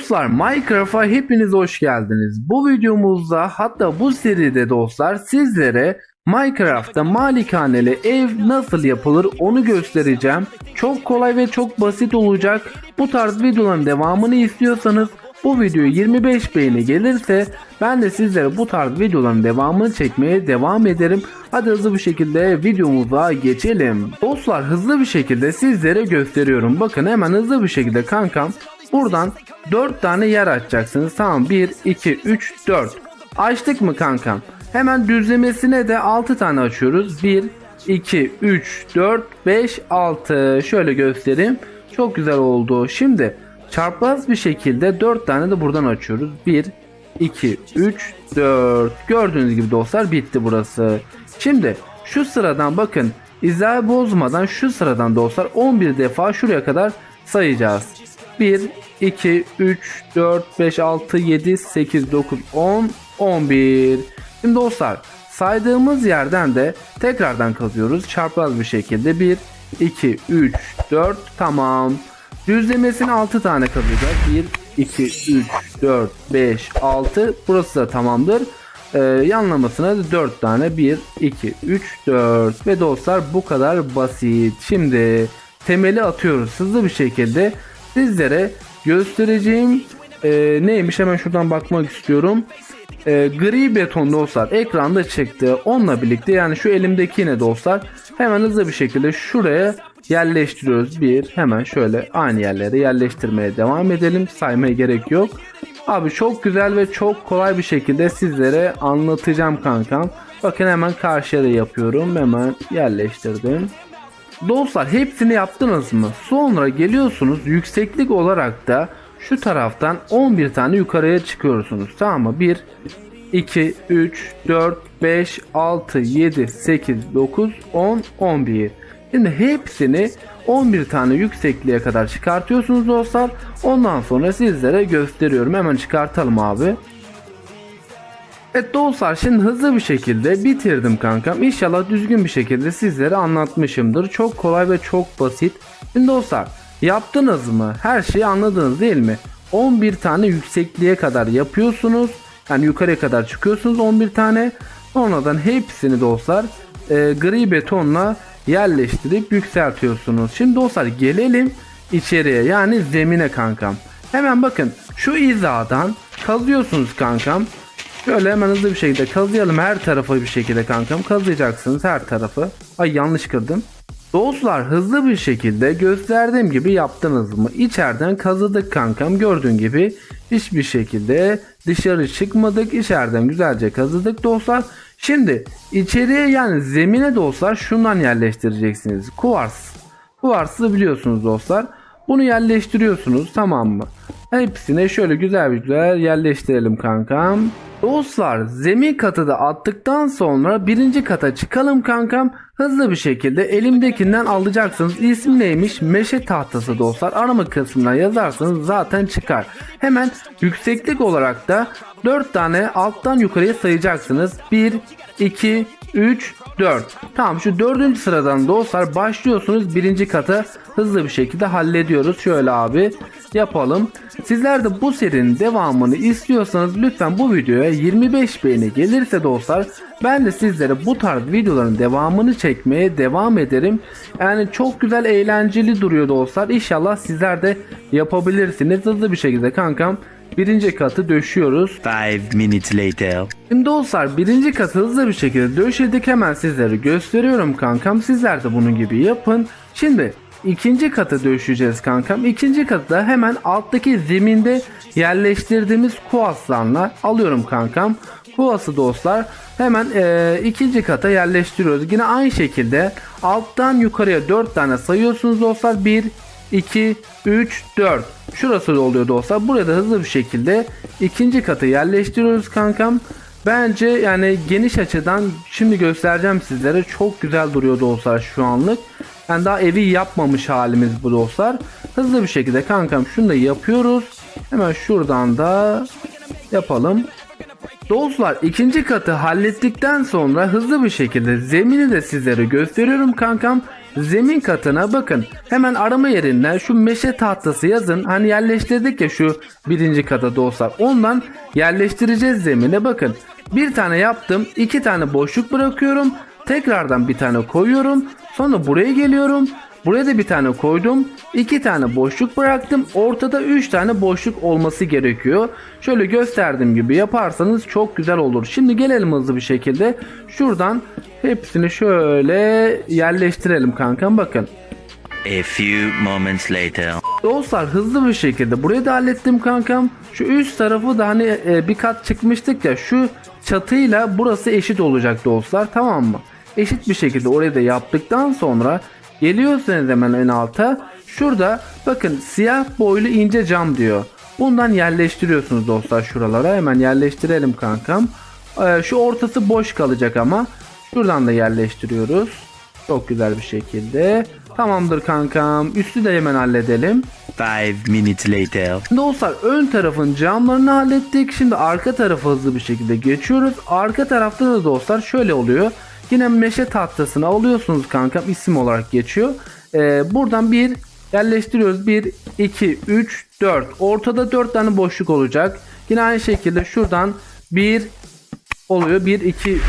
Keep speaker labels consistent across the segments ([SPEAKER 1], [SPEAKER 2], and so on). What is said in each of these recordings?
[SPEAKER 1] Dostlar Minecraft'a hepiniz hoş geldiniz. Bu videomuzda hatta bu seride dostlar sizlere Minecraft'ta malikaneli ev nasıl yapılır onu göstereceğim. Çok kolay ve çok basit olacak. Bu tarz videoların devamını istiyorsanız bu video 25 beğeni gelirse ben de sizlere bu tarz videoların devamını çekmeye devam ederim. Hadi hızlı bir şekilde videomuza geçelim. Dostlar hızlı bir şekilde sizlere gösteriyorum. Bakın hemen hızlı bir şekilde kankam buradan 4 tane yer açacaksınız. Tamam 1, 2, 3, 4. Açtık mı kankam? Hemen düzlemesine de 6 tane açıyoruz. 1, 2, 3, 4, 5, 6. Şöyle göstereyim. Çok güzel oldu. Şimdi çarpmaz bir şekilde 4 tane de buradan açıyoruz. 1, 2, 3, 4. Gördüğünüz gibi dostlar bitti burası. Şimdi şu sıradan bakın izahı bozmadan şu sıradan dostlar 11 defa şuraya kadar sayacağız. 1, 2, 3, 4, 5, 6, 7, 8, 9, 10, 11. Şimdi dostlar saydığımız yerden de tekrardan kazıyoruz. Çarpmaz bir şekilde 1, 2, 3, 4 tamam. Düzlemesine 6 tane kazacak. 1, 2, 3, 4, 5, 6. Burası da tamamdır. Ee, yanlamasına da 4 tane 1, 2, 3, 4 ve dostlar bu kadar basit. Şimdi temeli atıyoruz hızlı bir şekilde sizlere göstereceğim e, neymiş hemen şuradan bakmak istiyorum. E, gri beton dostlar ekranda çıktı. Onunla birlikte yani şu elimdeki yine dostlar hemen hızlı bir şekilde şuraya yerleştiriyoruz. Bir hemen şöyle aynı yerlere yerleştirmeye devam edelim. Saymaya gerek yok. Abi çok güzel ve çok kolay bir şekilde sizlere anlatacağım kankam. Bakın hemen karşıya da yapıyorum. Hemen yerleştirdim. Dostlar hepsini yaptınız mı? Sonra geliyorsunuz yükseklik olarak da şu taraftan 11 tane yukarıya çıkıyorsunuz. Tamam mı? 1, 2, 3, 4, 5, 6, 7, 8, 9, 10, 11. Şimdi hepsini 11 tane yüksekliğe kadar çıkartıyorsunuz dostlar. Ondan sonra sizlere gösteriyorum. Hemen çıkartalım abi. Evet dostlar şimdi hızlı bir şekilde bitirdim kankam. İnşallah düzgün bir şekilde sizlere anlatmışımdır. Çok kolay ve çok basit. Şimdi dostlar yaptınız mı? Her şeyi anladınız değil mi? 11 tane yüksekliğe kadar yapıyorsunuz. Yani yukarıya kadar çıkıyorsunuz 11 tane. Sonradan hepsini dostlar e, gri betonla yerleştirip yükseltiyorsunuz. Şimdi dostlar gelelim içeriye yani zemine kankam. Hemen bakın şu hizadan kazıyorsunuz kankam. Şöyle hemen hızlı bir şekilde kazıyalım her tarafı bir şekilde kankam. Kazıyacaksınız her tarafı. Ay yanlış kırdım. Dostlar hızlı bir şekilde gösterdiğim gibi yaptınız mı? İçeriden kazıdık kankam. Gördüğün gibi hiçbir şekilde dışarı çıkmadık. İçeriden güzelce kazıdık dostlar. Şimdi içeriye yani zemine dostlar şundan yerleştireceksiniz. Kuvars. Kuvarsı biliyorsunuz dostlar. Bunu yerleştiriyorsunuz tamam mı? Hepsine şöyle güzel güzel yerleştirelim kankam. Dostlar zemin katı da attıktan sonra birinci kata çıkalım kankam. Hızlı bir şekilde elimdekinden alacaksınız. İsmi neymiş? Meşe tahtası dostlar. Arama kısmına yazarsanız zaten çıkar. Hemen yükseklik olarak da 4 tane alttan yukarıya sayacaksınız. 1, 2, 3, 4. Tamam şu dördüncü sıradan dostlar başlıyorsunuz birinci kata hızlı bir şekilde hallediyoruz. Şöyle abi yapalım. Sizler de bu serinin devamını istiyorsanız lütfen bu videoya 25 beğeni gelirse dostlar ben de sizlere bu tarz videoların devamını çekmeye devam ederim. Yani çok güzel eğlenceli duruyor dostlar. İnşallah sizler de yapabilirsiniz. Hızlı bir şekilde kankam birinci katı döşüyoruz.
[SPEAKER 2] Five minutes later.
[SPEAKER 1] Şimdi dostlar birinci katı hızlı bir şekilde döşedik hemen sizlere gösteriyorum kankam. Sizler de bunun gibi yapın. Şimdi ikinci katı döşeceğiz kankam. İkinci katı da hemen alttaki zeminde yerleştirdiğimiz kuaslarla alıyorum kankam. Kuvası dostlar hemen e, ikinci kata yerleştiriyoruz. Yine aynı şekilde alttan yukarıya 4 tane sayıyorsunuz dostlar. 1, 2, 3, 4. Şurası oluyor dostlar. Buraya da hızlı bir şekilde ikinci katı yerleştiriyoruz kankam. Bence yani geniş açıdan şimdi göstereceğim sizlere. Çok güzel duruyor dostlar şu anlık. Yani daha evi yapmamış halimiz bu dostlar. Hızlı bir şekilde kankam şunu da yapıyoruz. Hemen şuradan da yapalım. Dostlar ikinci katı hallettikten sonra hızlı bir şekilde zemini de sizlere gösteriyorum kankam. zemin katına bakın. Hemen arama yerinden şu meşe tahtası yazın. Hani yerleştirdik ya şu birinci kata dostlar. Ondan yerleştireceğiz zemine bakın. Bir tane yaptım. iki tane boşluk bırakıyorum. Tekrardan bir tane koyuyorum. Sonra buraya geliyorum. Buraya da bir tane koydum. iki tane boşluk bıraktım. Ortada 3 tane boşluk olması gerekiyor. Şöyle gösterdiğim gibi yaparsanız çok güzel olur. Şimdi gelelim hızlı bir şekilde. Şuradan hepsini şöyle yerleştirelim kankam bakın.
[SPEAKER 2] A few moments later.
[SPEAKER 1] Dostlar hızlı bir şekilde burayı da hallettim kankam. Şu üst tarafı da hani e, bir kat çıkmıştık ya şu çatıyla burası eşit olacak dostlar tamam mı? Eşit bir şekilde orayı da yaptıktan sonra geliyorsunuz hemen en alta. Şurada bakın siyah boylu ince cam diyor. Bundan yerleştiriyorsunuz dostlar şuralara. Hemen yerleştirelim kankam. Ee, şu ortası boş kalacak ama. Şuradan da yerleştiriyoruz. Çok güzel bir şekilde. Tamamdır kankam. Üstü de hemen halledelim.
[SPEAKER 2] Five minutes later.
[SPEAKER 1] Dostlar ön tarafın camlarını hallettik. Şimdi arka tarafı hızlı bir şekilde geçiyoruz. Arka tarafta da dostlar şöyle oluyor. Yine meşe tahtasını alıyorsunuz kankam isim olarak geçiyor. Ee, buradan bir yerleştiriyoruz. 1, 2, 3, 4. Ortada 4 tane boşluk olacak. Yine aynı şekilde şuradan 1 oluyor. 1, 2, 3,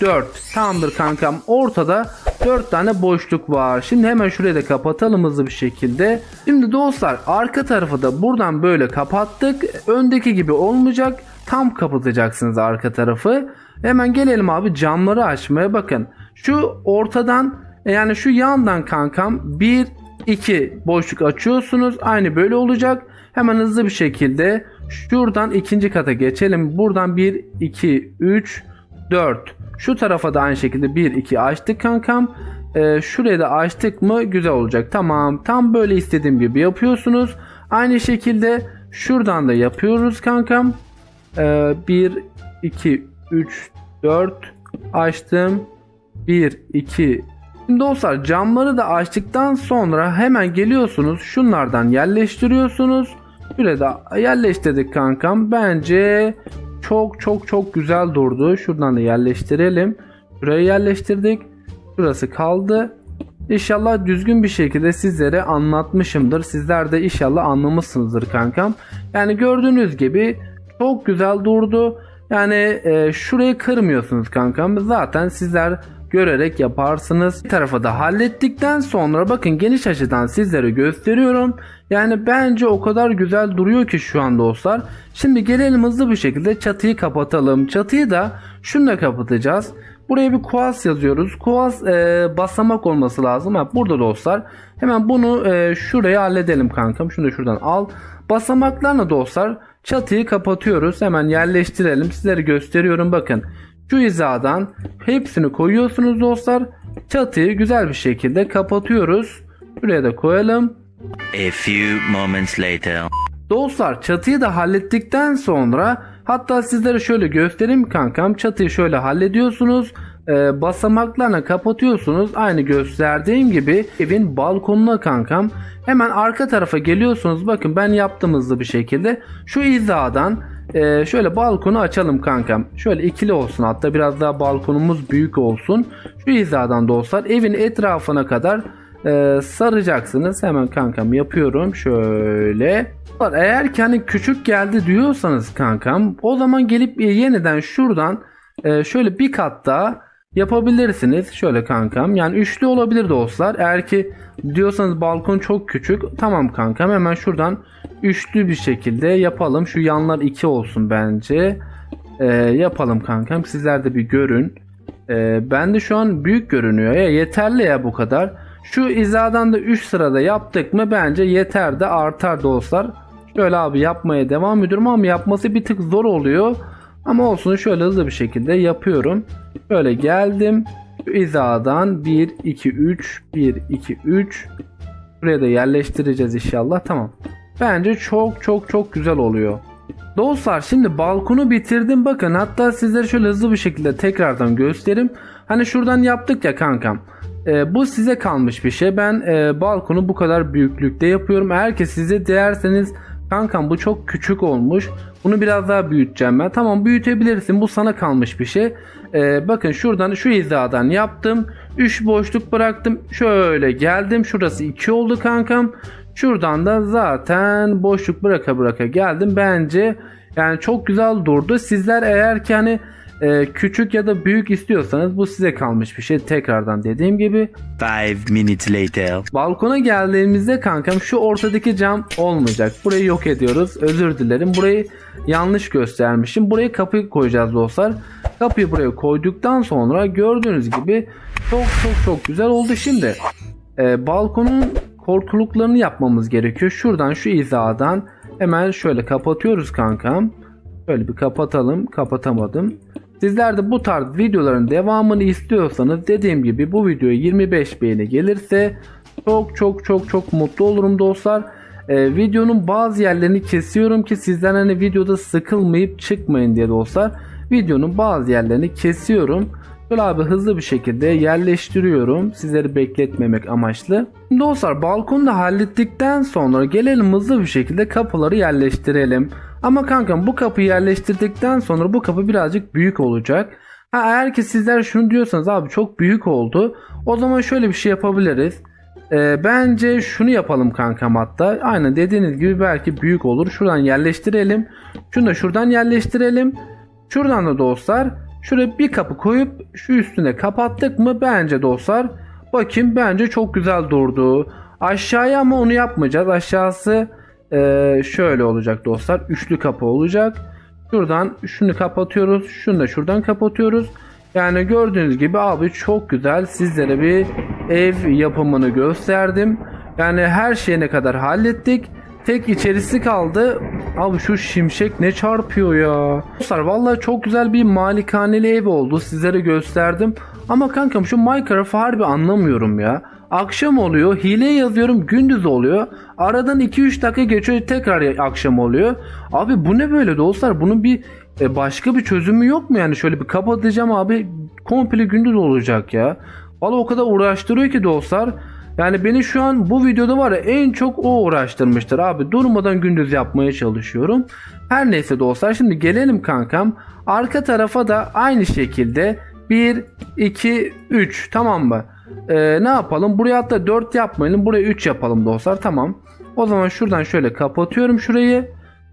[SPEAKER 1] 4. Tamamdır kankam. Ortada 4 tane boşluk var. Şimdi hemen şurayı da kapatalım hızlı bir şekilde. Şimdi dostlar arka tarafı da buradan böyle kapattık. Öndeki gibi olmayacak. Tam kapatacaksınız arka tarafı. Hemen gelelim abi camları açmaya bakın. Şu ortadan yani şu yandan kankam 1 2 boşluk açıyorsunuz. Aynı böyle olacak. Hemen hızlı bir şekilde şuradan ikinci kata geçelim. Buradan 1 2 3 4. Şu tarafa da aynı şekilde 1 2 açtık kankam. Ee, şuraya da açtık mı güzel olacak. Tamam. Tam böyle istediğim gibi yapıyorsunuz. Aynı şekilde şuradan da yapıyoruz kankam. Ee, 1 2 3 4 açtım. 1 2 Şimdi dostlar camları da açtıktan sonra hemen geliyorsunuz şunlardan yerleştiriyorsunuz. Şöyle de yerleştirdik kankam. Bence çok çok çok güzel durdu. Şuradan da yerleştirelim. Şuraya yerleştirdik. Şurası kaldı. İnşallah düzgün bir şekilde sizlere anlatmışımdır. Sizler de inşallah anlamışsınızdır kankam. Yani gördüğünüz gibi çok güzel durdu. Yani e, şurayı kırmıyorsunuz kankam. Zaten sizler görerek yaparsınız. Bir tarafa da hallettikten sonra bakın geniş açıdan sizlere gösteriyorum. Yani bence o kadar güzel duruyor ki şu an dostlar. Şimdi gelelim hızlı bir şekilde çatıyı kapatalım. Çatıyı da şununla kapatacağız. Buraya bir kuas yazıyoruz. Kuas e, basamak olması lazım. Ha, burada dostlar. Hemen bunu e, şuraya halledelim kankam. Şunu da şuradan al. Basamaklarla dostlar çatıyı kapatıyoruz. Hemen yerleştirelim. Sizlere gösteriyorum bakın. Şu hizadan hepsini koyuyorsunuz dostlar. Çatıyı güzel bir şekilde kapatıyoruz. Şuraya da koyalım.
[SPEAKER 2] A few moments later.
[SPEAKER 1] Dostlar çatıyı da hallettikten sonra hatta sizlere şöyle göstereyim kankam. Çatıyı şöyle hallediyorsunuz. Ee, basamaklarla kapatıyorsunuz. Aynı gösterdiğim gibi evin balkonuna kankam. Hemen arka tarafa geliyorsunuz. Bakın ben yaptım hızlı bir şekilde. Şu hizadan e, şöyle balkonu açalım kankam. Şöyle ikili olsun hatta biraz daha balkonumuz büyük olsun. Şu hizadan dostlar evin etrafına kadar e, saracaksınız. Hemen kankam yapıyorum. Şöyle. Eğer ki hani küçük geldi diyorsanız kankam o zaman gelip e, yeniden şuradan e, şöyle bir kat daha yapabilirsiniz. Şöyle kankam. Yani üçlü olabilir dostlar. Eğer ki diyorsanız balkon çok küçük. Tamam kankam hemen şuradan üçlü bir şekilde yapalım. Şu yanlar iki olsun bence. E, yapalım kankam. Sizler de bir görün. E, ben de şu an büyük görünüyor. Ya yeterli ya bu kadar. Şu izadan da 3 sırada yaptık mı bence yeter de artar dostlar. Şöyle abi yapmaya devam ediyorum ama yapması bir tık zor oluyor. Ama olsun şöyle hızlı bir şekilde yapıyorum. Şöyle geldim. İzadan 1, 2, 3, 1, 2, 3. Buraya da yerleştireceğiz inşallah. Tamam. Bence çok çok çok güzel oluyor. Dostlar şimdi balkonu bitirdim bakın hatta sizlere şöyle hızlı bir şekilde tekrardan göstereyim. Hani şuradan yaptık ya kankam. Ee, bu size kalmış bir şey. Ben e, balkonu bu kadar büyüklükte yapıyorum. Ki size değerseniz Kankam bu çok küçük olmuş. Bunu biraz daha büyüteceğim ben. Tamam büyütebilirsin. Bu sana kalmış bir şey. Ee, bakın şuradan şu hizadan yaptım. 3 boşluk bıraktım. Şöyle geldim. Şurası 2 oldu kankam. Şuradan da zaten boşluk bıraka bıraka geldim. Bence yani çok güzel durdu. Sizler eğer ki hani e, küçük ya da büyük istiyorsanız bu size kalmış bir şey. Tekrardan dediğim gibi
[SPEAKER 2] Five minutes later.
[SPEAKER 1] Balkona geldiğimizde kankam şu ortadaki cam olmayacak. Burayı yok ediyoruz. Özür dilerim. Burayı yanlış göstermişim. Buraya kapı koyacağız dostlar. Kapıyı buraya koyduktan sonra gördüğünüz gibi çok çok çok güzel oldu. Şimdi e, balkonun korkuluklarını yapmamız gerekiyor. Şuradan şu hizadan hemen şöyle kapatıyoruz kankam. Şöyle bir kapatalım. Kapatamadım. Sizler de bu tarz videoların devamını istiyorsanız dediğim gibi bu videoya 25 beğeni gelirse çok çok çok çok mutlu olurum dostlar. Ee, videonun bazı yerlerini kesiyorum ki sizden hani videoda sıkılmayıp çıkmayın diye dostlar. Videonun bazı yerlerini kesiyorum. Böyle abi hızlı bir şekilde yerleştiriyorum. Sizleri bekletmemek amaçlı. Dostlar balkonu da hallettikten sonra gelelim hızlı bir şekilde kapıları yerleştirelim. Ama kankam bu kapıyı yerleştirdikten sonra bu kapı birazcık büyük olacak. Ha eğer ki sizler şunu diyorsanız abi çok büyük oldu. O zaman şöyle bir şey yapabiliriz. Ee, bence şunu yapalım kankam hatta. Aynen dediğiniz gibi belki büyük olur. Şuradan yerleştirelim. Şunu da şuradan yerleştirelim. Şuradan da dostlar şuraya bir kapı koyup şu üstüne kapattık mı bence dostlar bakayım bence çok güzel durdu. Aşağıya ama onu yapmayacağız. Aşağısı ee, şöyle olacak dostlar. Üçlü kapı olacak. Şuradan şunu kapatıyoruz. Şunu da şuradan kapatıyoruz. Yani gördüğünüz gibi abi çok güzel sizlere bir ev yapımını gösterdim. Yani her şeyine kadar hallettik. Tek içerisi kaldı. Abi şu şimşek ne çarpıyor ya. Dostlar vallahi çok güzel bir malikaneli ev oldu. Sizlere gösterdim. Ama kankam şu Minecraft'ı harbi anlamıyorum ya. Akşam oluyor. Hile yazıyorum gündüz oluyor. Aradan 2-3 dakika geçiyor tekrar akşam oluyor. Abi bu ne böyle dostlar? Bunun bir e, başka bir çözümü yok mu yani? Şöyle bir kapatacağım abi. Komple gündüz olacak ya. Valla o kadar uğraştırıyor ki dostlar. Yani beni şu an bu videoda var ya en çok o uğraştırmıştır abi. Durmadan gündüz yapmaya çalışıyorum. Her neyse dostlar şimdi gelelim kankam. Arka tarafa da aynı şekilde 1, 2, 3 tamam mı? Ee, ne yapalım? Buraya hatta 4 yapmayalım. Buraya 3 yapalım dostlar. Tamam. O zaman şuradan şöyle kapatıyorum şurayı.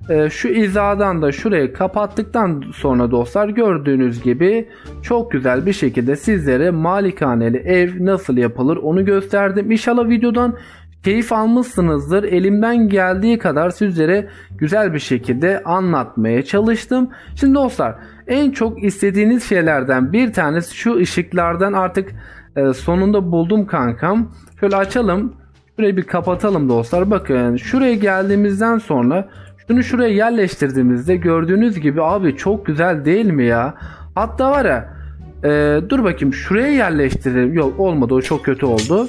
[SPEAKER 1] Ee, şu izadan da şurayı kapattıktan sonra dostlar gördüğünüz gibi çok güzel bir şekilde sizlere malikaneli ev nasıl yapılır onu gösterdim. İnşallah videodan keyif almışsınızdır. Elimden geldiği kadar sizlere güzel bir şekilde anlatmaya çalıştım. Şimdi dostlar en çok istediğiniz şeylerden bir tanesi şu ışıklardan artık e, sonunda buldum kankam. Şöyle açalım. Şurayı bir kapatalım dostlar. Bakın şuraya geldiğimizden sonra şunu şuraya yerleştirdiğimizde gördüğünüz gibi abi çok güzel değil mi ya? Hatta var ya e, dur bakayım şuraya yerleştirelim. Yok olmadı o çok kötü oldu.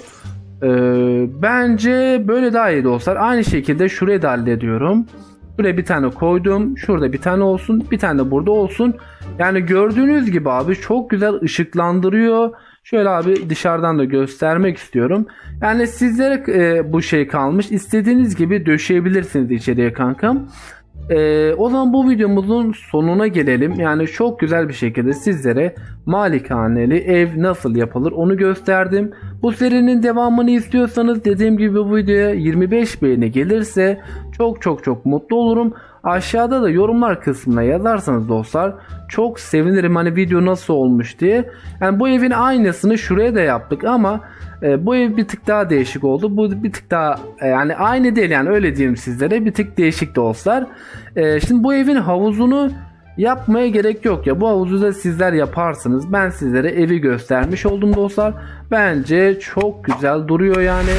[SPEAKER 1] E, bence böyle daha iyi dostlar. Aynı şekilde şurayı da hallediyorum. Buraya bir tane koydum. Şurada bir tane olsun. Bir tane de burada olsun. Yani gördüğünüz gibi abi çok güzel ışıklandırıyor. Şöyle abi dışarıdan da göstermek istiyorum. Yani sizlere e, bu şey kalmış. İstediğiniz gibi döşeyebilirsiniz içeriye kankam. E, o zaman bu videomuzun sonuna gelelim. Yani çok güzel bir şekilde sizlere malikaneli ev nasıl yapılır onu gösterdim. Bu serinin devamını istiyorsanız dediğim gibi bu videoya 25 beğeni gelirse çok çok çok mutlu olurum. Aşağıda da yorumlar kısmına yazarsanız dostlar çok sevinirim hani video nasıl olmuş diye. Yani bu evin aynısını şuraya da yaptık ama e, bu ev bir tık daha değişik oldu. Bu bir tık daha e, yani aynı değil yani öyle diyeyim sizlere bir tık değişik dostlar. E, şimdi bu evin havuzunu yapmaya gerek yok ya. Bu havuzu da sizler yaparsınız. Ben sizlere evi göstermiş oldum dostlar. Bence çok güzel duruyor yani.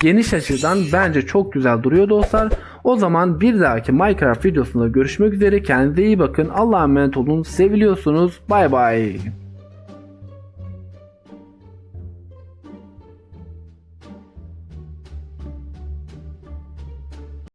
[SPEAKER 1] Geniş açıdan bence çok güzel duruyor dostlar. O zaman bir dahaki Minecraft videosunda görüşmek üzere. Kendinize iyi bakın. Allah'a emanet olun. Seviliyorsunuz. Bay bay.